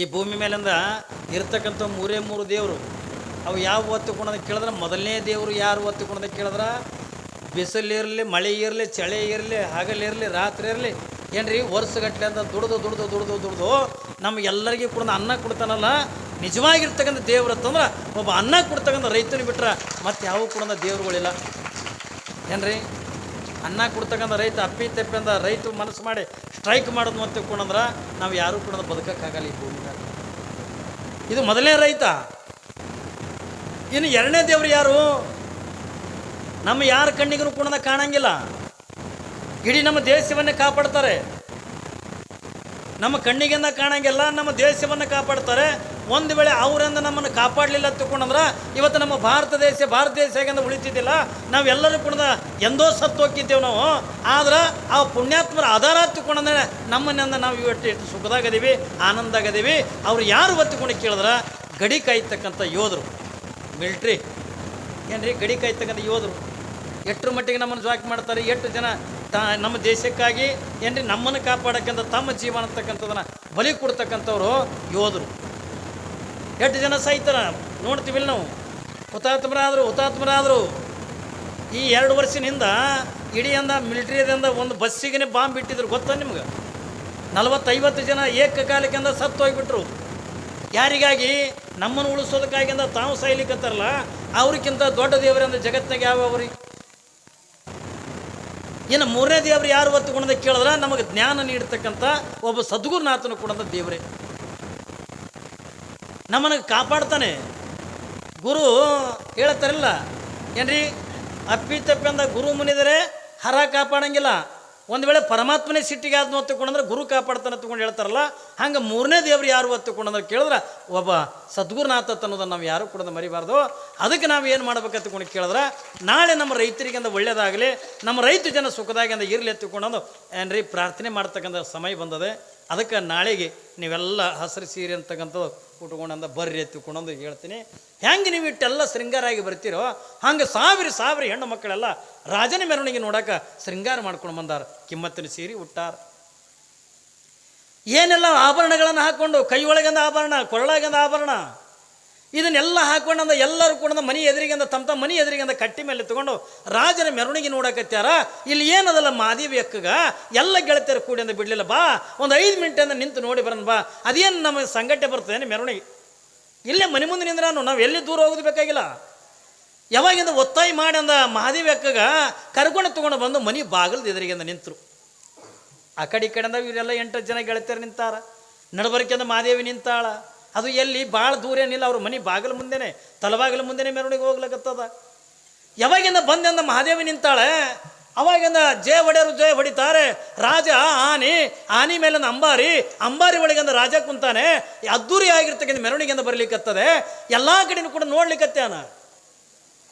ಈ ಭೂಮಿ ಮೇಲಿಂದ ಇರ್ತಕ್ಕಂಥ ಮೂರೇ ಮೂರು ದೇವರು, ಅವು ಯಾವ ಒತ್ತುಕೊಳೋದ ಕೇಳಿದ್ರೆ? ಮೊದಲನೇ ದೇವರು ಯಾರು ಒತ್ತುಕೊಳೋದ ಕೇಳಿದ್ರೆ? ಬಿಸಿಲಿರಲಿ ಮಳೆ ಇರಲಿ, ಚಳಿ ಇರಲಿ ಹಗಲಿರಲಿ ರಾತ್ರಿ ಇರಲಿ, ಏನ್ರಿ? ವರ್ಷಗಟ್ಟಲೆ ಅಂತ ದುಡ್ದು ದುಡ್ದು ದುಡ್ದು ದುಡ್ದು ನಮಗೆಲ್ಲರಿಗೂ ಕೂಡ ಅನ್ನ ಕೊಡ್ತಾನಲ್ಲ? ನಿಜವಾಗಿರ್ತಕ್ಕಂಥ ದೇವ್ರು ಅಂತಂದ್ರೆ ಒಬ್ಬ ಅನ್ನ ಕೊಡ್ತಕ್ಕಂಥ ರೈತನ ಬಿಟ್ರೆ ಮತ್ತೆ ಯಾವ ಕೂಡ ದೇವ್ರುಗಳಿಲ್ಲ. ಏನ್ರಿ? ಅನ್ನ ಕೊಡ್ತಕ್ಕಂಥ ರೈತ, ಅಪ್ಪಿ ತಪ್ಪಿ ಅಂದ ರೈತ ಮನಸ್ಸು ಮಾಡಿ ಸ್ಟ್ರೈಕ್ ಮಾಡೋದು ಮತ್ತೆ ಕೊಡಂದ್ರೆ ನಾವು ಯಾರೂ ಕೂಡ ಬದುಕೋಕ್ಕಾಗಲ್ಲ ಈ ಭೂಮಿ ಇದು ಮೊದಲನೇ ರೈತ. ಇನ್ನು ಎರಡನೇ ದೇವರು ಯಾರು? ನಮ್ಮ ಯಾರ ಕಣ್ಣಿಗೂ ಕೂಡ ಕಾಣಂಗಿಲ್ಲ. ಇಡೀ ನಮ್ಮ ದೇಶವನ್ನೇ ಕಾಪಾಡ್ತಾರೆ. ನಮ್ಮ ಕಣ್ಣಿಗೆಂದ ಕಾಣಂಗಿಲ್ಲ, ನಮ್ಮ ದೇಶವನ್ನು ಕಾಪಾಡ್ತಾರೆ. ಒಂದು ವೇಳೆ ಅವರಿಂದ ನಮ್ಮನ್ನು ಕಾಪಾಡಲಿಲ್ಲ ತಿಳ್ಕೊಂಡಂದ್ರೆ ಇವತ್ತು ನಮ್ಮ ಭಾರತ ದೇಶ ಭಾರತ ದೇಶ ಹೇಗೆಂದ ಉಳಿತಿದ್ದಿಲ್ಲ. ನಾವೆಲ್ಲರೂ ಕೂಡ ಎಂದೋ ಸತ್ತು ಹೋಗಿದ್ದೇವೆ ನಾವು. ಆದ್ರೆ ಆ ಪುಣ್ಯಾತ್ಮರ ಆಧಾರ ತಿಳ್ಕೊಂಡಂದ್ರೆ ನಮ್ಮನ್ನಿಂದ ನಾವು ಇವತ್ತು ಎಷ್ಟು ಸುಖದಾಗದೀವಿ ಆನಂದಾಗದೀವಿ ಅವ್ರು ಯಾರು ಒತ್ತಿಕೊಂಡು ಕೇಳಿದ್ರೆ? ಗಡಿ ಕಾಯ್ತಕ್ಕಂಥ ಯೋಧರು. ಮಿಲ್ಟ್ರಿ. ಏನ್ರಿ? ಗಡಿ ಕಾಯ್ತಕ್ಕಂಥ ಯೋಧರು. ಎಷ್ಟರ ಮಟ್ಟಿಗೆ ನಮ್ಮನ್ನು ಜಾಕ್ ಮಾಡ್ತಾರೆ? ಎಷ್ಟು ಜನ ತ, ನಮ್ಮ ದೇಶಕ್ಕಾಗಿ ಏನ್ರಿ ನಮ್ಮನ್ನು ಕಾಪಾಡಕ್ಕಂಥ ತಮ್ಮ ಜೀವನ ಅಂತಕ್ಕಂಥದನ್ನು ಬಲಿ ಕೊಡ್ತಕ್ಕಂಥವ್ರು ಯೋಧರು. ಎಷ್ಟು ಜನ ಸಾಯ್ತಾರ ನೋಡ್ತೀವಿಲ್ಲ ನಾವು. ಹುತಾತ್ಮರಾದರು ಹುತಾತ್ಮರಾದರು. ಈ ಎರಡು ವರ್ಷದಿಂದ ಇಡೀ ಅಂದ ಮಿಲಿಟ್ರಿದಿಂದ ಒಂದು ಬಸ್ಸಿಗೆ ಬಾಂಬ್ ಬಿಟ್ಟಿದ್ರು ಗೊತ್ತಾ ನಿಮ್ಗೆ? ನಲವತ್ತೈವತ್ತು ಜನ ಏಕಕಾಲಕ್ಕಿಂದ ಸತ್ತು ಹೋಗ್ಬಿಟ್ರು ಯಾರಿಗಾಗಿ? ನಮ್ಮನ್ನು ಉಳಿಸೋದಕ್ಕಾಗಿಂದ ತಾವು ಸಾಯ್ಲಿಕ್ಕತ್ತಾರಲ್ಲ ಅವ್ರಿಗಿಂತ ದೊಡ್ಡ ದೇವರಿಂದ ಜಗತ್ತಿನಾಗ ಯಾವ ಅವ್ರಿ? ಇನ್ನು ಮೂರನೇ ದೇವರು ಯಾರು ಒತ್ತುಕೊಂಡ ಕೇಳಿದ್ರೆ ನಮಗೆ ಜ್ಞಾನ ನೀಡ್ತಕ್ಕಂಥ ಒಬ್ಬ ಸದ್ಗುರುನಾಥನು ಕೂಡ ದೇವರೇ. ನಮ್ಮನ್ನು ಕಾಪಾಡ್ತಾನೆ. ಗುರು ಹೇಳ್ತಾರಲ್ಲ ಏನ್ರಿ? ಅಪ್ಪಿ ತಪ್ಪಿ ಅಂದ ಗುರು ಮುನಿದರೆ ಹರ ಕಾಪಾಡಂಗಿಲ್ಲ. ಒಂದು ವೇಳೆ ಪರಮಾತ್ಮನೇ ಸಿಟ್ಟಿಗೆ ಆದ್ನು ಹೊತ್ತುಕೊಂಡಂದ್ರೆ ಗುರು ಕಾಪಾಡ್ತಾನೆ ತಗೊಂಡು ಹೇಳ್ತಾರಲ್ಲ, ಹಂಗೆ ಮೂರನೇ ದೇವ್ರು ಯಾರು ಹೊತ್ತುಕೊಂಡಂದ್ರೆ ಕೇಳಿದ್ರೆ ಒಬ್ಬ ಸದ್ಗುರುನಾಥ ಅನ್ನೋದನ್ನು ನಾವು ಯಾರು ಕೂಡ ಮರಿಬಾರ್ದು. ಅದಕ್ಕೆ ನಾವು ಏನು ಮಾಡ್ಬೇಕು ತಗೊಂಡು ಕೇಳಿದ್ರೆ, ನಾಳೆ ನಮ್ಮ ರೈತರಿಗೆ ಅಂದ ಒಳ್ಳೇದಾಗಲಿ, ನಮ್ಮ ರೈತ ಜನ ಸುಖದಾಗಿ ಅಂದ ಇರಲಿ ಎತ್ತುಕೊಂಡು ಏನ್ರಿ, ಪ್ರಾರ್ಥನೆ ಮಾಡ್ತಕ್ಕಂಥ ಸಮಯ ಬಂದದೆ. ಅದಕ್ಕೆ ನಾಳೆಗೆ ನೀವೆಲ್ಲ ಹಸಿರು ಸೀರೆ ಅಂತಕ್ಕಂಥದ್ದು ಉಟ್ಕೊಂಡಂದ ಬರ್ರಿ ಎತ್ತಿಕೊಂಡಂದು ಹೇಳ್ತೀನಿ. ಹೆಂಗೆ ನೀವು ಇಟ್ಟೆಲ್ಲ ಶೃಂಗಾರಾಗಿ ಬರ್ತೀರೋ, ಹಂಗೆ ಸಾವಿರ ಸಾವಿರ ಹೆಣ್ಣು ಮಕ್ಕಳೆಲ್ಲ ರಾಜನ ಮೆರವಣಿಗೆ ನೋಡಕ ಶೃಂಗಾರ ಮಾಡ್ಕೊಂಡು ಬಂದಾರ. ಕಿಮ್ಮತ್ತಿನ ಸೀರೆ ಉಟ್ಟಾರ. ಏನೆಲ್ಲ ಆಭರಣಗಳನ್ನು ಹಾಕ್ಕೊಂಡು ಕೈ ಒಳಗಂದ ಆಭರಣ, ಕೊರಳಾಗಂದ ಆಭರಣ? ಇದನ್ನೆಲ್ಲ ಹಾಕೊಂಡಂದ ಎಲ್ಲರೂ ಕೂಡ ಮನೆ ಎದುರಿಗಿಂದ ತಮ್ಮ ತಮ್ಮ ಮನೆ ಎದುರಿಗಿಂದ ಕಟ್ಟಿ ಮೇಲೆ ತಗೊಂಡು ರಾಜನ ಮೆರವಣಿಗೆ ನೋಡಕತ್ಯಾರ? ಇಲ್ಲಿ ಏನದಲ್ಲ ಮಾದೇವಿ ಅಕ್ಕಗ? ಎಲ್ಲ ಗೆಳತಿಯರು ಕೂಡಿ ಅಂತ ಬಿಡ್ಲಿಲ್ಲ, ಬಾ, ಒಂದು ಐದು ಮಿನಿಟಿಂದ ನಿಂತು ನೋಡಿ ಬರೋಣ ಬಾ. ಅದೇನು ನಮಗೆ ಸಂಘಟನೆ ಬರ್ತದೆ ಮೆರವಣಿಗೆ? ಇಲ್ಲೇ ಮನೆ ಮುಂದೆ ನಿಂದ್ರಾನು ನಾವು ಎಲ್ಲಿ ದೂರ ಹೋಗೋದು ಬೇಕಾಗಿಲ್ಲ. ಯಾವಾಗಿಂದ ಒತ್ತಾಯ ಮಾಡಿ ಅಂದ ಮಹಾದೇವಿ ಅಕ್ಕಗ, ಕರ್ಕೊಂಡು ತಗೊಂಡು ಬಂದು ಮನೆ ಎದುರಿಗೆ ಎದುರಿಗಿಂದ ನಿಂತರು. ಆ ಕಡೆ ಈ ಕಡೆಯಿಂದ ಇವರೆಲ್ಲ ಎಂಟು ಜನ ಗೆಳತಿಯರು ನಿಂತಾರ. ನಡಬರ್ಕೆಂದ ಮಹಾದೇವಿ ನಿಂತಾಳ. ಅದು ಎಲ್ಲಿ ಭಾಳ ದೂರ ಏನಿಲ್ಲ, ಅವ್ರ ಮನೆ ಬಾಗಿಲ ಮುಂದೆನೆ, ತಲಬಾಗಿಲ ಮುಂದೆನೆ ಮೆರವಣಿಗೆ ಹೋಗ್ಲಕ್ಕತ್ತದ ಯಾವಾಗಿಂದ ಬಂದೆಂದ ಮಹಾದೇವಿ ನಿಂತಾಳೆ, ಅವಾಗಿಂದ ಜಯ ಹೊಡೆಯರು ಜಯ ಹೊಡಿತಾರೆ, ರಾಜ ಆನೆ ಆನೆ ಮೇಲಿಂದ ಅಂಬಾರಿ ಅಂಬಾರಿ ಒಳಗಿಂದ ರಾಜ ಕುಂತಾನೆ, ಅದ್ದೂರಿ ಆಗಿರ್ತಕ್ಕಂಥ ಮೆರವಣಿಗೆಯಿಂದ ಬರಲಿಕ್ಕತ್ತದೆ ಎಲ್ಲ ಕಡೆನೂ ಕೂಡ ನೋಡ್ಲಿಕ್ಕತ್ಯಾನ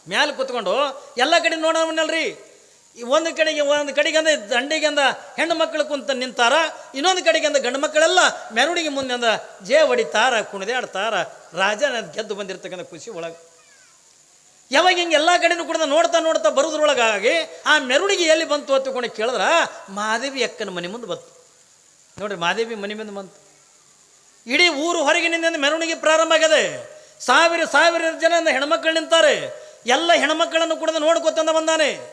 ಮ್ಯಾಲೆ ಕೂತ್ಕೊಂಡು, ಎಲ್ಲ ಕಡೆ ನೋಡೋಣಲ್ರಿ ಈ ಒಂದು ಕಡೆಗೆ ಒಂದು ಕಡೆಗೆ ಅಂದರೆ ದಂಡಿಗೆ ಅಂದ ಹೆಣ್ಣು ಮಕ್ಕಳು ಕುಂತ ನಿಂತಾರ, ಇನ್ನೊಂದು ಕಡೆಗೆ ಅಂದ ಗಂಡು ಮಕ್ಕಳೆಲ್ಲ ಮೆರವಣಿಗೆ ಮುಂದೆ ಅಂದ ಜೇ ಹೊಡಿತಾರ ಕುಣಿದೆ ಆಡ್ತಾರ ರಾಜನ ಗೆದ್ದು ಬಂದಿರ್ತಕ್ಕಂಥ ಖುಷಿ ಒಳಗೆ. ಯಾವಾಗ ಹಿಂಗೆ ಎಲ್ಲ ಕಡೆನೂ ಕೂಡ ನೋಡ್ತಾ ನೋಡ್ತಾ ಬರೋದ್ರೊಳಗಾಗಿ ಆ ಮೆರವಣಿಗೆ ಎಲ್ಲಿ ಬಂತು ಅಂತಕೊಂಡು ಕೇಳಿದ್ರೆ, ಮಾದೇವಿ ಅಕ್ಕನ ಮನೆ ಮುಂದೆ ಬಂತು. ನೋಡ್ರಿ, ಮಾದೇವಿ ಮನೆ ಮುಂದೆ ಬಂತು. ಇಡೀ ಊರು ಹೊರಗಿನಿಂದ ಮೆರವಣಿಗೆ ಪ್ರಾರಂಭ ಆಗದೆ. ಸಾವಿರ ಸಾವಿರ ಜನ ಹೆಣ್ಮಕ್ಳು ನಿಂತಾರೆ. ಎಲ್ಲ ಹೆಣ್ಮಕ್ಕಳನ್ನು ಕೂಡ ನೋಡ್ಕೊತಂದ ಬಂದಾನೆ.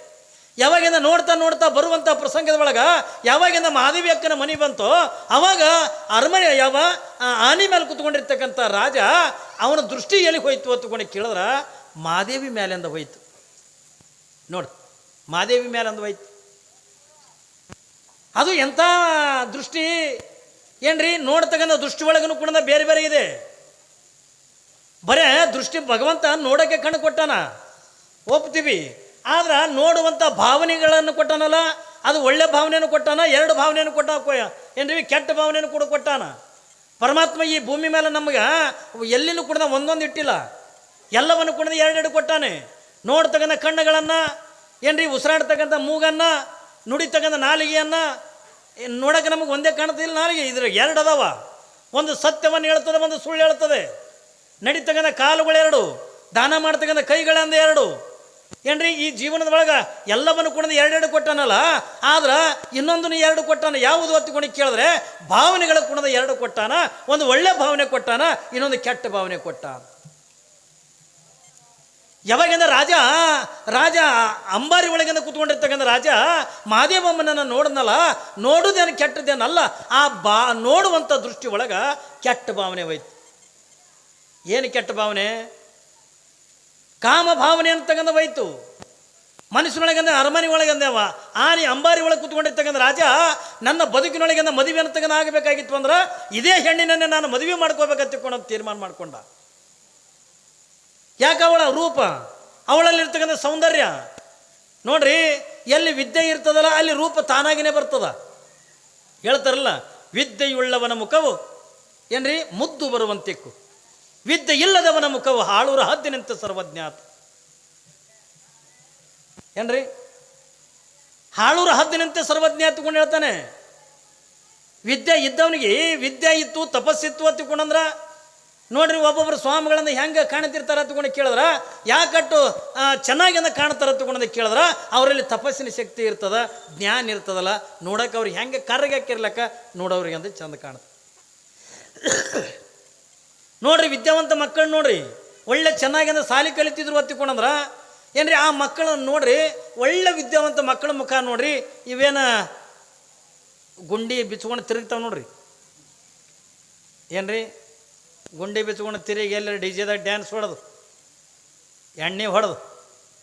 ಯಾವಾಗಿಂದ ನೋಡ್ತಾ ನೋಡ್ತಾ ಬರುವಂಥ ಪ್ರಸಂಗದ ಒಳಗೆ ಯಾವಾಗಿಂದ ಮಹಾದೇವಿ ಅಕ್ಕನ ಮನೆ ಬಂತು, ಅವಾಗ ಅರಮನೆ ಯಾವ ಆನೆ ಮೇಲೆ ಕುತ್ಕೊಂಡಿರ್ತಕ್ಕಂಥ ರಾಜ ಅವನ ದೃಷ್ಟಿ ಎಲ್ಲಿ ಹೋಯ್ತು ಅಂತಕೊಂಡು ಕೇಳಿದ್ರೆ, ಮಹಾದೇವಿ ಮೇಲಿಂದ ಹೋಯ್ತು. ನೋಡಿ, ಮಹಾದೇವಿ ಮೇಲಿಂದ ಹೋಯ್ತು. ಅದು ಎಂಥ ದೃಷ್ಟಿ? ಏನ್ರಿ? ನೋಡ್ತಕ್ಕಂಥ ದೃಷ್ಟಿ ಒಳಗನು ಕೂಡ ಬೇರೆ ಬೇರೆ ಇದೆ. ಬರೇ ದೃಷ್ಟಿ ಭಗವಂತ ನೋಡೋಕ್ಕೆ ಕಣ್ಣು ಕೊಟ್ಟಾನ? ಒಪ್ತೀವಿ. ಆದ್ರೆ ನೋಡುವಂಥ ಭಾವನೆಗಳನ್ನು ಕೊಟ್ಟನಲ್ಲ, ಅದು ಒಳ್ಳೆ ಭಾವನೆಯನ್ನು ಕೊಟ್ಟಾನ, ಎರಡು ಭಾವನೆಯನ್ನು ಕೊಟ್ಟ ಏನ್ರೀ? ಕೆಟ್ಟ ಭಾವನೆಯನ್ನು ಕೂಡ ಕೊಟ್ಟಾನ. ಪರಮಾತ್ಮ ಈ ಭೂಮಿ ಮೇಲೆ ನಮಗೆ ಎಲ್ಲಿನೂ ಕೂಡ ಒಂದೊಂದು ಇಟ್ಟಿಲ್ಲ. ಎಲ್ಲವನ್ನು ಕೂಡ ಎರಡೆರಡು ಕೊಟ್ಟಾನೆ. ನೋಡ್ತಕ್ಕಂಥ ಕಣ್ಣುಗಳನ್ನು, ಏನ್ರಿ? ಉಸಿರಾಡ್ತಕ್ಕಂಥ ಮೂಗನ್ನು, ನುಡಿತಕ್ಕಂಥ ನಾಲಿಗೆಯನ್ನು ನೋಡಕ್ಕೆ ನಮಗೆ ಒಂದೇ ಕಾಣ್ತಿಲ್ಲ ನಾಲಿಗೆ. ಇದ್ರ ಎರಡು ಅದಾವ. ಒಂದು ಸತ್ಯವನ್ನು ಹೇಳ್ತದೆ, ಒಂದು ಸುಳ್ಳು ಹೇಳ್ತದೆ. ನಡೀತಕ್ಕಂಥ ಕಾಲುಗಳೆರಡು. ದಾನ ಮಾಡ್ತಕ್ಕಂಥ ಕೈಗಳಂದ ಎರಡು. ಏನ್ರಿ, ಈ ಜೀವನದ ಒಳಗೆ ಎಲ್ಲವನ್ನು ಕೂಡ ಎರಡೆರಡು ಕೊಟ್ಟನಲ್ಲ? ಆದ್ರೆ ಇನ್ನೊಂದನ್ನು ಎರಡು ಕೊಟ್ಟಾನ? ಯಾವುದು ಹೊತ್ತುಕೊಂಡು ಕೇಳಿದ್ರೆ, ಭಾವನೆಗಳ ಕುಣದ ಎರಡು ಕೊಟ್ಟಾನ, ಒಂದು ಒಳ್ಳೆ ಭಾವನೆ ಕೊಟ್ಟಾನ, ಇನ್ನೊಂದು ಕೆಟ್ಟ ಭಾವನೆ ಕೊಟ್ಟ ಯಾವಾಗಿಂದ ರಾಜ ರಾಜ ಅಂಬಾರಿ ಒಳಗಿಂದ ಕೂತ್ಕೊಂಡಿರ್ತಕ್ಕಂಥ ರಾಜ ಮಹಾದೇವಮ್ಮನನ್ನು ನೋಡಿದ್ನಲ್ಲ, ನೋಡುದೇನು ಕೆಟ್ಟದೇನಲ್ಲ ಆ ಬಾ, ನೋಡುವಂಥ ದೃಷ್ಟಿ ಒಳಗ ಕೆಟ್ಟ ಭಾವನೆ ಹೋಯ್ತು. ಏನು ಕೆಟ್ಟ ಭಾವನೆ? ಕಾಮ ಭಾವನೆ ಅಂತಕ್ಕಂಥ ಹೋಯ್ತು ಮನಸ್ಸಿನೊಳಗಂದ್ರೆ ಅರಮನೆ ಒಳಗಂದೇವ ಆನೆ ಅಂಬಾರಿ ಒಳಗೆ ಕೂತ್ಕೊಂಡಿರ್ತಕ್ಕಂಥ ರಾಜ, ನನ್ನ ಬದುಕಿನೊಳಗಿಂದ ಮದುವೆ ಅಂತಕ್ಕಂಥ ಆಗಬೇಕಾಗಿತ್ತು ಅಂದ್ರೆ, ಇದೇ ಹೆಣ್ಣಿನನ್ನೇ ನಾನು ಮದುವೆ ಮಾಡ್ಕೋಬೇಕಂತ ತೀರ್ಮಾನ ಮಾಡಿಕೊಂಡ. ಯಾಕೆ ಅವಳ ರೂಪ? ಅವಳಲ್ಲಿರ್ತಕ್ಕಂಥ ಸೌಂದರ್ಯ. ನೋಡ್ರಿ, ಎಲ್ಲಿ ವಿದ್ಯೆ ಇರ್ತದಲ್ಲ, ಅಲ್ಲಿ ರೂಪ ತಾನಾಗಿನೇ ಬರ್ತದ. ಹೇಳ್ತಾರಲ್ಲ, ವಿದ್ಯೆಯುಳ್ಳವನ ಮುಖವು ಏನ್ರಿ, ಮುದ್ದು ಬರುವಂತಿಕ್ಕು ವಿದ್ಯೆ ಇಲ್ಲದವನ ಮುಖವು ಹಾಳೂರ ಹದ್ದಿನಂತೆ ಸರ್ವಜ್ಞಾತ. ಏನ್ರಿ? ಹಾಳೂರ ಹದ್ದಿನಂತೆ ಸರ್ವಜ್ಞಾತ ತಗೊಂಡು ಹೇಳ್ತಾನೆ. ವಿದ್ಯೆ ಇದ್ದವನಿಗೆ ವಿದ್ಯೆ ಇತ್ತು ತಪಸ್ಸಿತ್ತು ಅಂತ ತಿಳ್ಕೊಂಡಂದ್ರ, ನೋಡ್ರಿ ಒಬ್ಬೊಬ್ಬರು ಸ್ವಾಮಿಗಳನ್ನ ಹೆಂಗೆ ಕಾಣ್ತಿರ್ತಾರ ತಗೊಂಡು ಕೇಳಿದ್ರ, ಯಾಕಟ್ಟು ಚೆನ್ನಾಗಿ ಚೆನ್ನಾಗಿಂದ ಕಾಣ್ತಾರ ತಗೊಂಡು ಕೇಳಿದ್ರ, ಅವರಲ್ಲಿ ತಪಸ್ಸಿನ ಶಕ್ತಿ ಇರ್ತದ, ಜ್ಞಾನ ಇರ್ತದಲ್ಲ ನೋಡಕ್ಕೆ ಅವ್ರು ಹೆಂಗೆ ಕರ್ಗಾಕಿರ್ಲಕ್ಕ ನೋಡೋರಿಗೆ ಅಂತ ಚಂದ ಕಾಣುತ್ತೆ ನೋಡ್ರಿ, ವಿದ್ಯಾವಂತ ಮಕ್ಕಳು ನೋಡ್ರಿ, ಒಳ್ಳೆ ಚೆನ್ನಾಗಿಂದ ಸಾಲಿ ಕಲಿತಿದ್ರು ಒತ್ತಿಕೊಂಡಂದ್ರೆ ಏನ್ರಿ, ಆ ಮಕ್ಕಳನ್ನ ನೋಡ್ರಿ, ಒಳ್ಳೆ ವಿದ್ಯಾವಂತ ಮಕ್ಕಳ ಮುಖ ನೋಡ್ರಿ, ಇವೇನ ಗುಂಡಿ ಬಿಚ್ಕೊಂಡು ತಿರುಗ್ತಾವ ನೋಡ್ರಿ. ಏನ್ರಿ, ಗುಂಡಿ ಬಿಚ್ಕೊಂಡು ತಿರುಗಿ ಎಲ್ಲರ ಡಿ ಜೆದಾಗ ಡ್ಯಾನ್ಸ್ ಹೊಡೆದು, ಎಣ್ಣೆ ಹೊಡೆದು,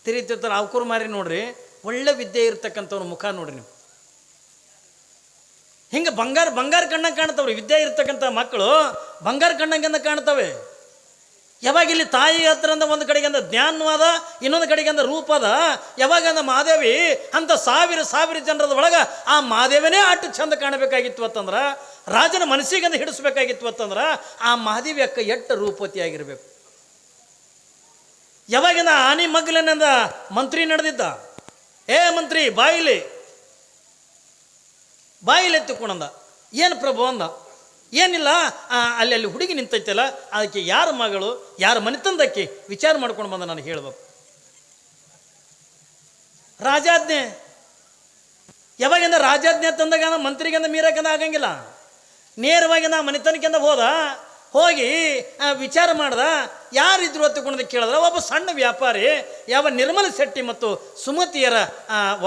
ತಿರುಗ್ತಿರ್ತಾರೆ ಅವಕೂರು ಮಾರಿ ನೋಡ್ರಿ, ಒಳ್ಳೆ ವಿದ್ಯೆ ಇರ್ತಕ್ಕಂಥವ್ರ ಮುಖ ನೋಡ್ರಿ ನೀವು. ಹಿಂಗೆ ಬಂಗಾರ ಬಂಗಾರ ಕಣ್ಣಂಗೆ ಕಾಣ್ತಾವ್ರಿ ವಿದ್ಯೆ ಇರ್ತಕ್ಕಂಥ ಮಕ್ಕಳು ಬಂಗಾರ ಕಣ್ಣಂಗೆಂದ ಕಾಣ್ತವೆ ಯಾವಾಗ ಇಲ್ಲಿ ತಾಯಿ ಹತ್ರಂದ ಒಂದು ಕಡೆಗಿಂದ ಜ್ಞಾನವಾದ, ಇನ್ನೊಂದು ಕಡೆಗೆ ಅಂದ ರೂಪದ ಯಾವಾಗ ಅಂದ ಮಾದೇವಿ, ಅಂತ ಸಾವಿರ ಸಾವಿರ ಜನರದ ಒಳಗೆ ಆ ಮಹಾದೇವನೇ ಅಟ್ಟು ಚಂದ ಕಾಣಬೇಕಾಗಿತ್ತು ಅಂತಂದ್ರ, ರಾಜನ ಮನಸ್ಸಿಗಂದ ಹಿಡಿಸ್ಬೇಕಾಗಿತ್ತು ಅಂತಂದ್ರ, ಆ ಮಹಾದೇವಿ ಅಕ್ಕ ಎಟ್ಟ ರೂಪತಿಯಾಗಿರಬೇಕು ಯಾವಾಗಿಂದ ಆನಿ ಮಗ್ಲನಿಂದ ಮಂತ್ರಿ ನಡೆದಿದ್ದ? ಏ ಮಂತ್ರಿ, ಬಾಯಿಲಿ. ಬಾಯಿಲಿ ಎತ್ತಿಕೊಂಡಂದ ಏನು ಪ್ರಭು ಅಂದ? ಏನಿಲ್ಲ ಅಲ್ಲಿ ಅಲ್ಲಿ ಹುಡುಗಿ ನಿಂತೈತಲ್ಲ, ಅದಕ್ಕೆ ಯಾರ ಮಗಳು, ಯಾರ ಮನೆತಂದಕ್ಕೆ ವಿಚಾರ ಮಾಡ್ಕೊಂಡು ಬಂದ ನಾನು ಹೇಳ್ಬೇಕು. ರಾಜಾಜ್ಞೆ. ಯಾವಾಗಿಂದ ರಾಜಾಜ್ಞೆ ತಂದಾಗ ಮಂತ್ರಿಗಿಂದ ಮೀರಕ್ಕಂದ ಆಗಂಗಿಲ್ಲ. ನೇರವಾಗಿ ನಾ ಮನೆತನಕ್ಕಿಂದ ಹೋದ ಹೋಗಿ ವಿಚಾರ ಮಾಡ್ದ. ಯಾರಿದ್ರು ಹೊತ್ತುಕೊಂಡ್ ಕೇಳಿದ್ರೆ, ಒಬ್ಬ ಸಣ್ಣ ವ್ಯಾಪಾರಿ, ಯಾವ ನಿರ್ಮಲ ಶೆಟ್ಟಿ ಮತ್ತು ಸುಮತಿಯರ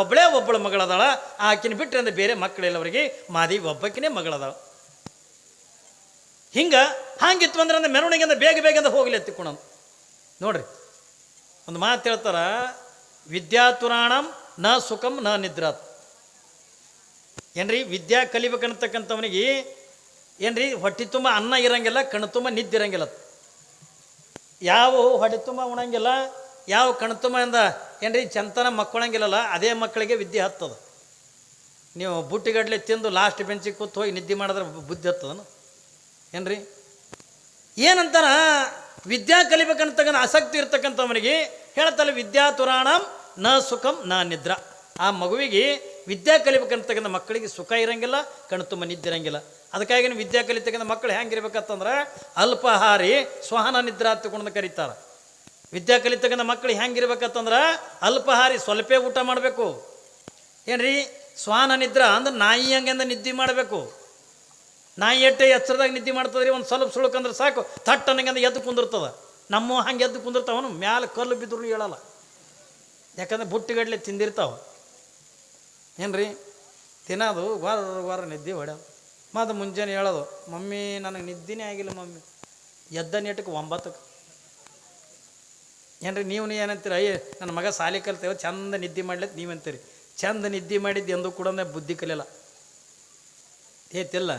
ಒಬ್ಬಳೇ ಒಬ್ಬಳ ಮಗಳದಾಳ. ಆಕಿನ ಬಿಟ್ಟರೆ ಅಂದರೆ ಬೇರೆ ಮಕ್ಕಳಿಲ್ಲ ಅವರಿಗೆ. ಮಾದಿ ಒಬ್ಬಕಿನೇ ಮಗಳದಾಳ. ಹಿಂಗ ಹಾಂಗಿತ್ತು ಅಂದ್ರೆ ಅಂದ್ರೆ ಮೆರವಣಿಗೆಯಿಂದ ಬೇಗ ಬೇಗಂದ ಹೋಗಲಿ ಎತ್ತಿಕೊಂಡು ನೋಡ್ರಿ, ಒಂದು ಮಾತು ಹೇಳ್ತಾರ, ವಿದ್ಯಾತುರಾಣಂ ನ ಸುಖಂ ನ ನಿದ್ರಾತ್. ಏನ್ರಿ, ವಿದ್ಯಾ ಕಲಿಬೇಕನ್ನತಕ್ಕಂಥವನಿಗೆ ಏನ್ರಿ? ಹೊಟ್ಟೆ ತುಂಬ ಅನ್ನ ಇರಂಗಿಲ್ಲ, ಕಣ್ಣು ತುಂಬ ನಿದ್ದೆ ಇರಂಗಿಲ್ಲ. ಯಾವ ಹೊಟ್ಟೆ ತುಂಬ ಉಣಂಗಿಲ್ಲ, ಯಾವ ಕಣ್ಣು ತುಂಬ ಅಂದ ಏನ್ರಿ? ಚಂತನ ಮಕ್ಕಳಂಗಿಲ್ಲಲ್ಲ, ಅದೇ ಮಕ್ಕಳಿಗೆ ವಿದ್ಯೆ ಹತ್ತದ. ನೀವು ಬುಟ್ಟಿಗಡ್ಲೆ ತಿಂದು ಲಾಸ್ಟ್ ಬೆಂಚಿಗೆ ಕೂತು ಹೋಗಿ ನಿದ್ದೆ ಮಾಡಿದ್ರೆ ಬುದ್ಧಿ ಹತ್ತದನು? ಏನ್ರಿ? ಏನಂತಾರ ವಿದ್ಯಾ ಕಲಿಬೇಕಂತಕ್ಕಂಥ ಆಸಕ್ತಿ ಇರ್ತಕ್ಕಂಥವನಿಗೆ ಹೇಳ್ತಲ್ಲ, ವಿದ್ಯಾ ತುರಾಣಂ ನ ಸುಖಂ ನ ನಿದ್ರಾ. ಆ ಮಗುವಿಗೆ ವಿದ್ಯಾ ಕಲಿಬೇಕಂತಕ್ಕಂಥ ಮಕ್ಕಳಿಗೆ ಸುಖ ಇರಂಗಿಲ್ಲ, ಕಣ್ಣು ತುಂಬ ನಿದ್ದೆ ಇರಂಗಿಲ್ಲ. ಅದಕ್ಕಾಗಿ ವಿದ್ಯಾ ಕಲಿತಕ್ಕಂಥ ಮಕ್ಕಳು ಹೆಂಗಿರ್ಬೇಕಂತಂದ್ರೆ ಅಲ್ಪಾಹಾರಿ ಸ್ವಹನ ನಿದ್ರಾ ತಗೊಂಡು ಕರೀತಾರೆ. ವಿದ್ಯಾ ಕಲಿತಕ್ಕಂಥ ಮಕ್ಕಳು ಹೆಂಗಿರ್ಬೇಕಂತಂದ್ರೆ ಅಲ್ಪಾಹಾರಿ ಸ್ವಲ್ಪೇ ಊಟ ಮಾಡಬೇಕು. ಏನ್ರಿ? ಸ್ವಾನ ನಿದ್ರಾ ಅಂದ್ರೆ ನಾಯಿ ಹಂಗೆಂದ ನಿದ್ದೆ ಮಾಡಬೇಕು. ನಾಯಿ ಎಟ್ಟೆ ಎಚ್ಚರದಾಗ ನಿದ್ದೆ ಮಾಡ್ತದ್ರಿ, ಒಂದು ಸ್ವಲ್ಪ ಸುಳುಕಂದ್ರೆ ಸಾಕು. ಥಟ್ ಅನ್ನಂಗಂದ ಎದ್ದು ಕುಂದಿರ್ತದ. ನಮ್ಮ ಹಂಗೆ ಎದ್ದು ಕುಂದಿರ್ತಾವನು ಮ್ಯಾಲೆ ಕಲ್ಲು ಬಿದ್ರು ಹೇಳಲ್ಲ. ಯಾಕಂದ್ರೆ ಬುಟ್ಟಿಗಡ್ಲೆ ತಿಂದಿರ್ತಾವ. ಏನ್ರಿ? ತಿನ್ನೋದು ವಾರ ವಾರ ನಿದ್ದೆ ಹೊಡ್ಯೋದು ಮತ್ತು ಮುಂಜಾನೆ ಹೇಳೋದು, ಮಮ್ಮಿ, ನನಗೆ ನಿದ್ದೆನೇ ಆಗಿಲ್ಲ ಮಮ್ಮಿ. ಎದ್ದ ನೀಟಕ್ಕೆ ಒಂಬತ್ತಕ್ಕೆ. ಏನ್ರಿ, ನೀವು ಏನಂತೀರ, ಅಯ್ಯ, ನನ್ನ ಮಗ ಸಾಲಿ ಕಲ್ತೇವೆ, ಚಂದ ನಿದ್ದೆ ಮಾಡ್ಲತ್ ನೀವಂತೀರಿ. ಚಂದ ನಿದ್ದೆ ಮಾಡಿದ್ದು ಎಂದು ಕೂಡ ಬುದ್ಧಿ ಕಲಿಯಲ್ಲ. ಏತಿಲ್ಲ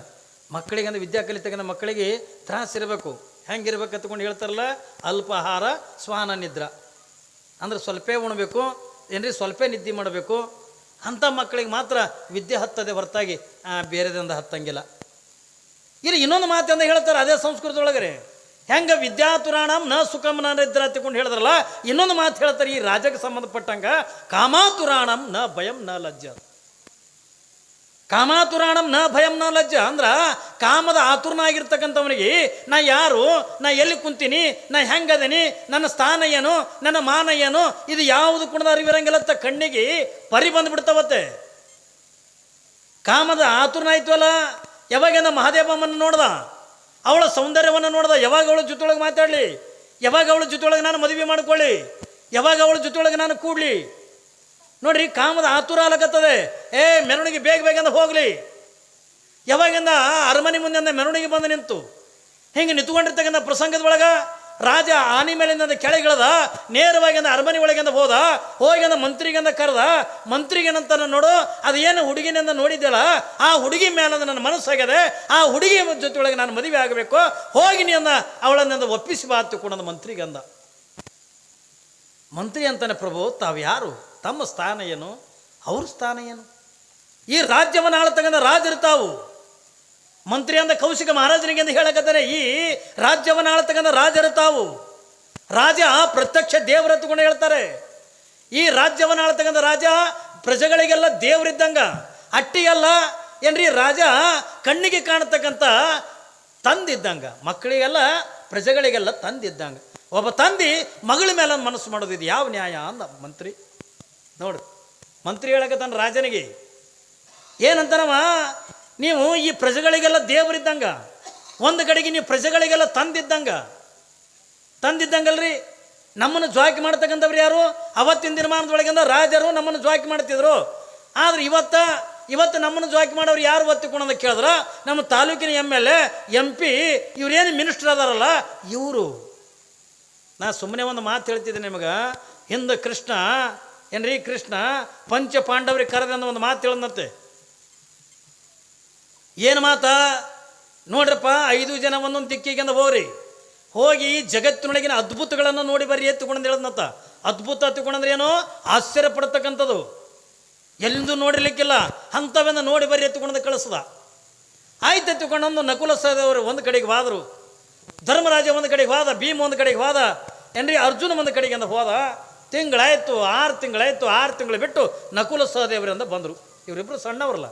ಮಕ್ಕಳಿಗೆ ಅಂದ್ರೆ ವಿದ್ಯಾ ಕಲಿತಕ್ಕಂಥ ಮಕ್ಕಳಿಗೆ ತ್ರಾಸ ಇರಬೇಕು. ಹೆಂಗಿರ್ಬೇಕು ಅಂತಕೊಂಡು ಹೇಳ್ತಾರಲ್ಲ, ಅಲ್ಪಾಹಾರ, ಸ್ವಾನ ನಿದ್ರ. ಅಂದ್ರೆ ಸ್ವಲ್ಪೇ ಉಣಬೇಕು, ಏನ್ರಿ, ಸ್ವಲ್ಪ ನಿದ್ದೆ ಮಾಡಬೇಕು. ಅಂಥ ಮಕ್ಕಳಿಗೆ ಮಾತ್ರ ವಿದ್ಯೆ ಹತ್ತದೆ ಹೊರತಾಗಿ ಬೇರೆದಿಂದ ಹತ್ತಂಗಿಲ್ಲ. ಇಲ್ಲಿ ಇನ್ನೊಂದು ಮಾತಂದ ಹೇಳ್ತಾರೆ, ಅದೇ ಸಂಸ್ಕೃತದೊಳಗರೆ. ಹೆಂಗೆ ವಿದ್ಯಾತುರಾಣಂ ನ ಸುಖಂ ನ ನಿದ್ರ ತಿಕೊಂಡು ಹೇಳಿದ್ರಲ್ಲ ಇನ್ನೊಂದು ಮಾತು ಹೇಳ್ತಾರೆ, ಈ ರಾಜಕ್ಕೆ ಸಂಬಂಧಪಟ್ಟಂಗ, ಕಾಮಾತುರಾಣಂ ನ ಭಯಂ ನ ಲಜ್ಜ. ಕಾಮಾತುರಾಣಂ ನ ಭಯಂ ನ ಲಜ್ಜ ಅಂದ್ರ ಕಾಮದ ಆತುರನಾಗಿರ್ತಕ್ಕಂಥವನಿಗೆ, ನಾ ಯಾರು? ನಾ ಎಲ್ಲಿ ಕುಂತೀನಿ? ನಾ ಹೆಂಗದೀನಿ? ನನ್ನ ಸ್ಥಾನ ಏನು? ನನ್ನ ಮಾನ ಏನು? ಇದು ಯಾವುದು ಕುಣದ ಅರಿವಿರಂಗಿಲ್ಲತ್ತ ಕಣ್ಣಿಗೆ ಪರಿ ಬಂದುಬಿಡ್ತಾವತ್ತೆ. ಕಾಮದ ಆತುರನಾಯ್ತವಲ್ಲ ಯಾವಾಗಿಂದ ಮಹಾದೇವಮ್ಮನ ನೋಡ್ದ? ಅವಳ ಸೌಂದರ್ಯವನ್ನು ನೋಡ್ದ? ಯಾವಾಗ ಅವಳ ಜೊತೆಯೊಳಗೆ ಮಾತಾಡಲಿ? ಯಾವಾಗ ಅವಳ ಜೊತೆಯೊಳಗೆ ನಾನು ಮದುವೆ ಮಾಡ್ಕೊಳ್ಳಿ? ಯಾವಾಗ ಅವಳ ಜೊತೆಯೊಳಗೆ ನಾನು ಕೂಡ್ಲಿ? ನೋಡ್ರಿ, ಕಾಮದ ಆತುರ ಆಲಕತ್ತದೆ ಏ, ಮೆರವಣಿಗೆ ಬೇಗ ಬೇಗ ಅಂತ ಹೋಗ್ಲಿ. ಯಾವಾಗಿಂದ ಅರಮನೆ ಮುಂದೆ ಅಂದ ಮೆರವಣಿಗೆ ಬಂದು ನಿಂತು? ಹಿಂಗೆ ನಿಂತುಕೊಂಡಿರ್ತಕ್ಕಂಥ ಪ್ರಸಂಗದ ಒಳಗ ರಾಜ ಆನೆ ಮೇಲಿಂದ ಕೆಳಗಿಳದ ನೇರವಾಗಿ ಅಂದ ಅರಮನೆ ಒಳಗಿಂದ ಹೋದ, ಹೋಗಿ ಅಂದ ಮಂತ್ರಿಗಿಂದ ಕರೆದ ಮಂತ್ರಿಗೇನಂತ ನೋಡು ಅದೇನು ಹುಡುಗಿನಿಂದ ನೋಡಿದ್ದಲ್ಲ ಆ ಹುಡುಗಿ ಮೇಲೆ ನನ್ನ ಮನಸ್ಸಾಗಿದೆ ಆ ಹುಡುಗಿ ಜೊತೆಯೊಳಗೆ ನಾನು ಮದುವೆ ಆಗಬೇಕು, ಹೋಗಿ ನೀ ಅಂದ, ಅವಳನ್ನ ಒಪ್ಪಿಸಿ ಬಾತು ಕೂಡ ಮಂತ್ರಿಗಂದ ಮಂತ್ರಿ ಅಂತಾನೆ, ಪ್ರಭು, ತಾವು ಯಾರು? ತಮ್ಮ ಸ್ಥಾನ ಏನು? ಅವ್ರ ಸ್ಥಾನ ಏನು? ಈ ರಾಜ್ಯವನ್ನು ಆಳ್ತಕ್ಕಂಥ ರಾಜರು ತಾವು? ಮಂತ್ರಿ ಅಂದ ಕೌಶಿಕ ಮಹಾರಾಜನಿಗೆ ಅಂತ ಹೇಳಕತ್ತಾರೆ ಈ ರಾಜ್ಯವನ್ನು ಆಳ್ತಕ್ಕಂಥ ರಾಜರು ತಾವು. ರಾಜ ಪ್ರತ್ಯಕ್ಷ ದೇವರ ತಗೊಂಡು ಹೇಳ್ತಾರೆ. ಈ ರಾಜ್ಯವನ್ನು ಆಳ್ತಕ್ಕಂಥ ರಾಜ ಪ್ರಜೆಗಳಿಗೆಲ್ಲ ದೇವರಿದ್ದಂಗ. ಅಟ್ಟಿಗೆಲ್ಲ ಏನ್ರಿ, ರಾಜ ಕಣ್ಣಿಗೆ ಕಾಣತಕ್ಕಂಥ ತಂದಿದ್ದಂಗ. ಮಕ್ಕಳಿಗೆಲ್ಲ, ಪ್ರಜೆಗಳಿಗೆಲ್ಲ ತಂದಿದ್ದಂಗ. ಒಬ್ಬ ತಂದಿ ಮಗಳ ಮೇಲೆ ಮನಸ್ಸು ಮಾಡೋದು ಇದು ಯಾವ ನ್ಯಾಯ ಅಂದ ಮಂತ್ರಿ. ನೋಡು, ಮಂತ್ರಿ ಹೇಳಕತ್ತಾನ ರಾಜನಿಗೆ. ಏನಂತಾನವ? ನೀವು ಈ ಪ್ರಜೆಗಳಿಗೆಲ್ಲ ದೇವರಿದ್ದಂಗ, ಒಂದು ಕಡೆಗೆ ನೀವು ಪ್ರಜೆಗಳಿಗೆಲ್ಲ ತಂದಿದ್ದಂಗ, ತಂದಿದ್ದಂಗಲ್ರಿ? ನಮ್ಮನ್ನು ಜ್ವಾಕಿ ಮಾಡ್ತಕ್ಕಂಥವ್ರು ಯಾರು? ಅವತ್ತಿನ ದಿನಮಾನದೊಳಗಿಂದ ರಾಜರು ನಮ್ಮನ್ನು ಜ್ವಾಕಿ ಮಾಡ್ತಿದ್ರು. ಆದ್ರೆ ಇವತ್ತ, ಇವತ್ತು ನಮ್ಮನ್ನು ಜ್ವಾಕಿ ಮಾಡೋರು ಯಾರು ಒತ್ತಿಕೊಂಡಂತ ಕೇಳಿದ್ರೆ? ನಮ್ಮ ತಾಲೂಕಿನ M L A, M P, ಇವ್ರೇನು ಮಿನಿಸ್ಟರ್ ಅದಾರಲ್ಲ, ಇವರು. ನಾ ಸುಮ್ಮನೆ ಒಂದು ಮಾತು ಹೇಳ್ತಿದ್ದೆ ನಿಮಗೆ. ಹಿಂದೆ ಕೃಷ್ಣ, ಏನ್ರಿ ಕೃಷ್ಣ, ಪಂಚ ಪಾಂಡವರಿಗೆ ಕರೆದ ಒಂದು ಮಾತು ಹೇಳದಂತೆ. ಏನು ಮಾತ? ನೋಡ್ರಪ್ಪ, ಐದು ಜನ ಒಂದೊಂದು ದಿಕ್ಕಿಗೆ ಹೋಗ್ರಿ. ಹೋಗಿ ಜಗತ್ತಿನೊಳಗಿನ ಅದ್ಭುತಗಳನ್ನು ನೋಡಿ ಬರ್ರಿ ಎತ್ತುಕೊಂಡು ಹೇಳದ್ನತ್ತ ಅದ್ಭುತ ಎತ್ತುಕೊಂಡಂದ್ರೆ ಏನೋ? ಆಶ್ಚರ್ಯ ಪಡ್ತಕ್ಕಂಥದ್ದು. ಎಲ್ಲೂ ನೋಡಿರ್ಲಿಕ್ಕಿಲ್ಲ. ಅಂಥವೆಂದ ನೋಡಿ ಬರ್ರಿ ಎತ್ತುಕೊಂಡು ಕಳಿಸ್ದ. ಆಯ್ತು ಎತ್ತುಕೊಂಡೊಂದು ನಕುಲ ಸಹದೇವರು ಒಂದು ಕಡೆಗೆ ಹೋದರು. ಧರ್ಮರಾಜ ಒಂದು ಕಡೆಗೆ ಹೋದ, ಭೀಮ ಒಂದು ಕಡೆಗೆ ಹೋದ, ಏನ್ರಿ ಅರ್ಜುನ ಒಂದು ಕಡೆಗೆ ಅಂದ ಹೋದ. ತಿಂಗಳಾಯ್ತು, ಆರು ತಿಂಗಳಾಯಿತು, ಆರು ತಿಂಗಳು ಬಿಟ್ಟು ನಕುಲ ಸಹದೇವರಿಂದ ಬಂದರು. ಇವರಿಬ್ಬರು ಸಣ್ಣವ್ರಲ್ಲ.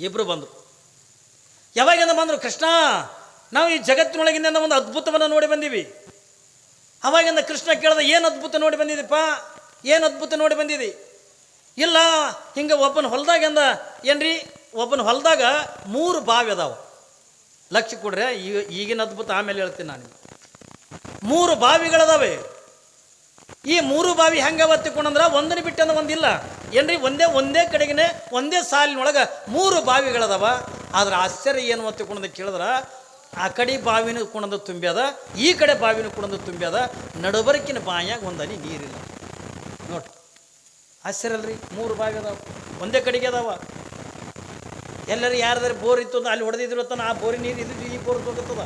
ಇಬ್ಬರು ಬಂದರು. ಯಾವಾಗಿಂದ ಬಂದರು ಕೃಷ್ಣ, ನಾವು ಈ ಜಗತ್ತಿನೊಳಗಿಂದ ಒಂದು ಅದ್ಭುತವನ್ನು ನೋಡಿ ಬಂದೀವಿ. ಅವಾಗಿಂದ ಕೃಷ್ಣ ಕೇಳಿದ, ಏನು ಅದ್ಭುತ ನೋಡಿ ಬಂದಿದ್ದೀಪ್ಪ ಏನು ಅದ್ಭುತ ನೋಡಿ ಬಂದಿದಿ? ಇಲ್ಲ, ಹಿಂಗೆ ಒಬ್ಬನ ಹೊಲದಾಗಿಂದ, ಏನ್ರಿ? ಒಬ್ಬನ ಹೊಲದಾಗ ಮೂರು ಬಾವಿ ಅದಾವೆ. ಲಕ್ಷ ಕೊಡ್ರೆ ಈಗ ಈಗಿನ ಅದ್ಭುತ ಆಮೇಲೆ ಹೇಳ್ತೀನಿ ನಾನು. ಮೂರು ಬಾವಿಗಳದಾವೆ. ಈ ಮೂರು ಬಾವಿ ಹೆಂಗೆ ಒಂದನ್ನು ಬಿಟ್ಟಂದ್ರೆ ಒಂದಿಲ್ಲ. ಏನ್ರಿ? ಒಂದೇ ಒಂದೇ ಕಡೆಗೇನೆ, ಒಂದೇ ಸಾಲಿನೊಳಗೆ ಮೂರು ಬಾವಿಗಳದಾವ. ಆದ್ರೆ ಆಶ್ಚರ್ಯ ಏನು ಅಂತ ಕುಣದ ಕೇಳಿದ್ರೆ, ಆ ಕಡೆ ಬಾವಿನ ಕುಣದ ತುಂಬ್ಯದ, ಈ ಕಡೆ ಬಾವಿನ ಕುಣದ ತುಂಬ್ಯದ ನಡುಬರಕಿನ ಬಾಯಾಗ ಒಂದನಿ ನೀರಿಲ್ಲ. ನೋಡಿ, ಆಶ್ಚರ್ಯ ಅಲ್ರಿ, ಮೂರು ಬಾವಿ ಅದಾವ, ಒಂದೇ ಕಡೆಗೆ ಅದಾವ. ಎಲ್ಲರೂ ಯಾರ್ದಾರು ಬೋರ್ ಇತ್ತು ಅಂದ್ರೆ ಅಲ್ಲಿ ಹೊಡೆದಿದ್ರು ಅಂತಾನೆ ಆ ಬೋರಿ ನೀರು ಇದ್ದು ಈ ಬೋರ್ ಜೋಗತ್ತದ.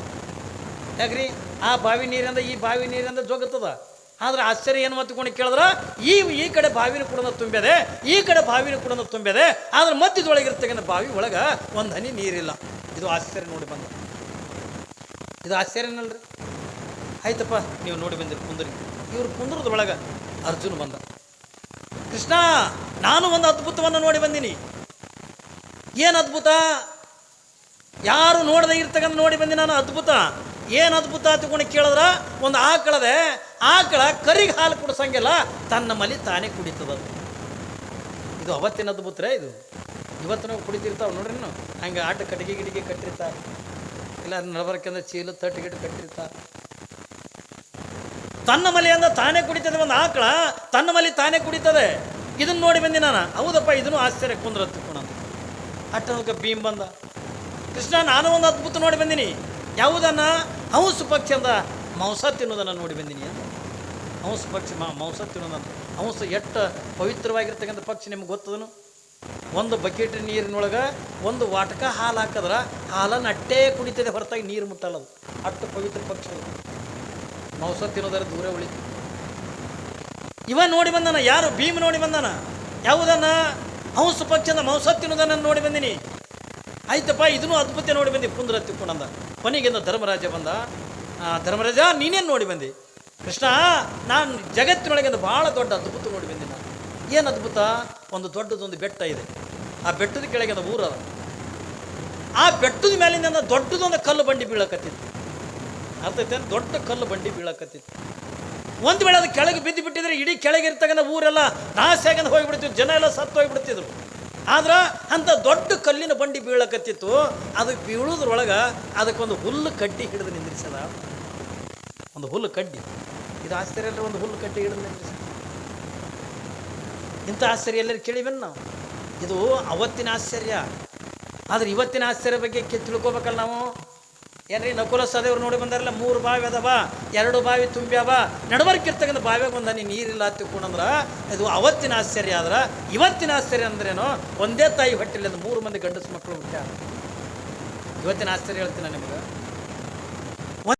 ಯಾಕ್ರಿ? ಆ ಬಾವಿ ನೀರಿಂದ ಈ ಬಾವಿ ನೀರಿಂದ ಜೋಗತ್ತದ. ಆದ್ರೆ ಆಶ್ಚರ್ಯ ಏನು ಮತ್ಕೊಂಡು ಕೇಳಿದ್ರೆ? ಈ ಈ ಕಡೆ ಬಾವಿನ ಕೂಡ ತುಂಬಿದೆ ಈ ಕಡೆ ಬಾವಿನ ಕೂಡ ತುಂಬಿದೆ ಆದ್ರೆ ಮಧ್ಯದೊಳಗಿರ್ತಕ್ಕಂಥ ಬಾವಿ ಒಳಗೆ ಒಂದು ಹನಿ ನೀರಿಲ್ಲ. ಇದು ಆಶ್ಚರ್ಯ ನೋಡಿ ಬಂದ ಇದು ಆಶ್ಚರ್ಯನಲ್ರಿ ಆಯ್ತಪ್ಪ, ನೀವು ನೋಡಿ ಬಂದಿರಿ, ಕುಂದ್ರಿ. ಇವ್ರು ಕುಂದ್ರದ ಒಳಗೆ ಅರ್ಜುನ್ ಬಂದ. ಕೃಷ್ಣ, ನಾನು ಒಂದು ಅದ್ಭುತವನ್ನು ನೋಡಿ ಬಂದೀನಿ. ಏನು ಅದ್ಭುತ? ಯಾರು ನೋಡದೆ ಇರ್ತಕ್ಕಂಥ ನೋಡಿ ಬಂದಿ ನಾನು ಅದ್ಭುತ? ಏನು ಅದ್ಭುತ ಗುಣ ಕೇಳಿದ್ರ? ಒಂದು ಆಕಳದೆ ಆಕಳ ಕರಿಗೆ ಹಾಲು ಕುಡಿಸಂಗಿಲ್ಲ ತನ್ನ ಮಲಿ ತಾನೇ ಕುಡಿತದ. ಇದು ಅವತ್ತಿನ ಅದ್ಭುತರೇ ಇದು. ಇವತ್ತು ನಾವು ಕುಡಿತಿರ್ತಾವೆ ನೋಡ್ರಿ ನೀವು ಹಂಗೆ ಆಟ ಕಟ್ಟಿಗೆ ಗಿಟಿಗೆ ಕಟ್ಟಿರ್ತಾರೆ ಇಲ್ಲ ನಡಬರ್ಕಂದ್ರೆ ಚೀಲ ತಟ್ಟಿ ಗಿಟ್ಟು ಕಟ್ಟಿರ್ತಾರೆ ತನ್ನ ಮಲೆಯಿಂದ ತಾನೇ ಕುಡಿತದೆ ಒಂದು ಆಕಳ, ತನ್ನ ಮಲಿ ತಾನೇ ಕುಡಿತದೆ. ಇದನ್ನ ನೋಡಿ ಬಂದಿ ನಾನು. ಹೌದಪ್ಪ, ಇದನ್ನು ಆಶ್ಚರ್ಯ ಕುಂದ್ರ ಕೊಣ ಅಟ್ಟನಕ ಭೀಮ್ ಬಂದ. ಕೃಷ್ಣ, ನಾನು ಒಂದು ಅದ್ಭುತ ನೋಡಿ ಬಂದೀನಿ. ಯಾವುದನ್ನ ಹಂಸ ಪಕ್ಷಿ ಅಂದ, ಮಾಂಸ ತಿನ್ನೋದನ್ನು ನೋಡಿ ಬಂದೀನಿ. ಅಂತ ಹಂಸ ಪಕ್ಷಿ, ಮಾ, ಮಾಂಸ ತಿನ್ನೋದಂತ ಹಂಸ ಎಷ್ಟು ಪವಿತ್ರವಾಗಿರ್ತಕ್ಕಂಥ ಪಕ್ಷಿ ನಿಮ್ಗೆ ಗೊತ್ತದನು? ಒಂದು ಬಕೆಟ್ ನೀರಿನೊಳಗೆ ಒಂದು ವಾಟಕ ಹಾಲು ಹಾಕಿದ್ರೆ ಹಾಲನ್ನು ಅಟ್ಟೇ ಕುಡಿತದೆ ಹೊರತಾಗಿ ನೀರು ಮುಟ್ಟಲ್ಲ ಅದು ಅಷ್ಟು ಪವಿತ್ರ ಪಕ್ಷಿ. ಮಾಂಸ ತಿನ್ನೋದರ ದೂರ ಉಳಿತು. ಇವ ನೋಡಿ ಬಂದನ, ಯಾರು ಭೀಮ್ ನೋಡಿ ಬಂದಾನ? ಯಾವುದನ್ನ ಹಂಸ ಪಕ್ಷದ ಮಾಂಸ ತಿನ್ನೋದನ್ನ ನೋಡಿ ಬಂದಿನಿ? ಆಯ್ತಪ್ಪ, ಇದನ್ನು ಅದ್ಭುತ ನೋಡಿ ಬಂದಿ. ಕುಂದ್ರ ತಿಕ್ಕೊಂಡಂದ ಕೊನೆಗಿಂದ ಧರ್ಮರಾಜ ಬಂದ. ಧರ್ಮರಾಜ, ನೀನೇನು ನೋಡಿ ಬಂದಿ? ಕೃಷ್ಣ, ನಾನು ಜಗತ್ತಿನೊಳಗಿಂದ ಭಾಳ ದೊಡ್ಡ ಅದ್ಭುತ ನೋಡಿ ಬಂದಿ ನಾನು. ಏನು ಅದ್ಭುತ? ಒಂದು ದೊಡ್ಡದೊಂದು ಬೆಟ್ಟ ಇದೆ. ಆ ಬೆಟ್ಟದ ಕೆಳಗೆ ಊರ ಊರದ ಆ ಬೆಟ್ಟದ ಮೇಲಿಂದ ದೊಡ್ಡದೊಂದು ಕಲ್ಲು ಬಂಡಿ ಬೀಳಕತ್ತಿತ್ತು. ಅರ್ಥೈತೆ? ದೊಡ್ಡ ಕಲ್ಲು ಬಂಡಿ ಬೀಳಕತ್ತಿತ್ತು. ಒಂದು ವೇಳೆ ಅದು ಕೆಳಗೆ ಬಿದ್ದು ಬಿಟ್ಟಿದ್ರೆ ಇಡೀ ಕೆಳಗೆ ಇರ್ತಕ್ಕಂಥ ಊರೆಲ್ಲ ನಾಶ ಆಗಿಂದ ಹೋಗಿಬಿಡ್ತಿದ್ರು ಜನ ಎಲ್ಲ ಸತ್ತು ಹೋಗಿಬಿಡ್ತಿದ್ರು. ಆದ್ರೆ ಅಂಥ ದೊಡ್ಡ ಕಲ್ಲಿನ ಬಂಡಿ ಬೀಳಕತ್ತಿತ್ತು ಅದಕ್ಕೆ ಬೀಳೋದ್ರೊಳಗೆ ಅದಕ್ಕೊಂದು ಹುಲ್ಲು ಕಡ್ಡಿ ಹಿಡಿದು ನಿಂದ್ರಿಸದ ಒಂದು ಹುಲ್ಲು ಕಡ್ಡಿ. ಇದು ಆಶ್ಚರ್ಯ ಅಲ್ಲ ಒಂದು ಹುಲ್ಲು ಕಡ್ಡಿ ಹಿಡಿದು ನಿಂದ್ರಿಸ ಇಂಥ ಆಶ್ಚರ್ಯ ಎಲ್ಲರೂ ಕೇಳಿವೆನು ನಾವು? ಇದು ಅವತ್ತಿನ ಆಶ್ಚರ್ಯ. ಆದ್ರೆ ಇವತ್ತಿನ ಆಶ್ಚರ್ಯ ಬಗ್ಗೆ ತಿಳ್ಕೊಬೇಕಲ್ಲ ನಾವು? ಏನ್ರಿ ನಕುಲ ಸದೇವ್ರು ನೋಡಿ ಬಂದಾರಲ್ಲ, ಮೂರು ಬಾವಿ ಅದಾವ, ಎರಡು ಬಾವಿ ತುಂಬ್ಯಾವ. ನಡವರ್ಕಿರ್ತಕ್ಕಂಥ ಬಾವಿಯಾಗ ಬಂದ ನೀನು ನೀರಿಲ್ಲ ತಿಕ್ಕೊಂಡಂದ್ರ ಅದು ಅವತ್ತಿನ ಆಶ್ಚರ್ಯ ಆದ್ರೆ, ಇವತ್ತಿನ ಆಶ್ಚರ್ಯ ಅಂದ್ರೇನು, ಒಂದೇ ತಾಯಿ ಹೊಟ್ಟಿಲ್ಲ ಮೂರು ಮಂದಿ ಗಂಡಸು ಮಕ್ಕಳು ಹುಟ್ಟ ಇವತ್ತಿನ ಆಶ್ಚರ್ಯ ಹೇಳ್ತೀನಿ ನಿಮಗೆ.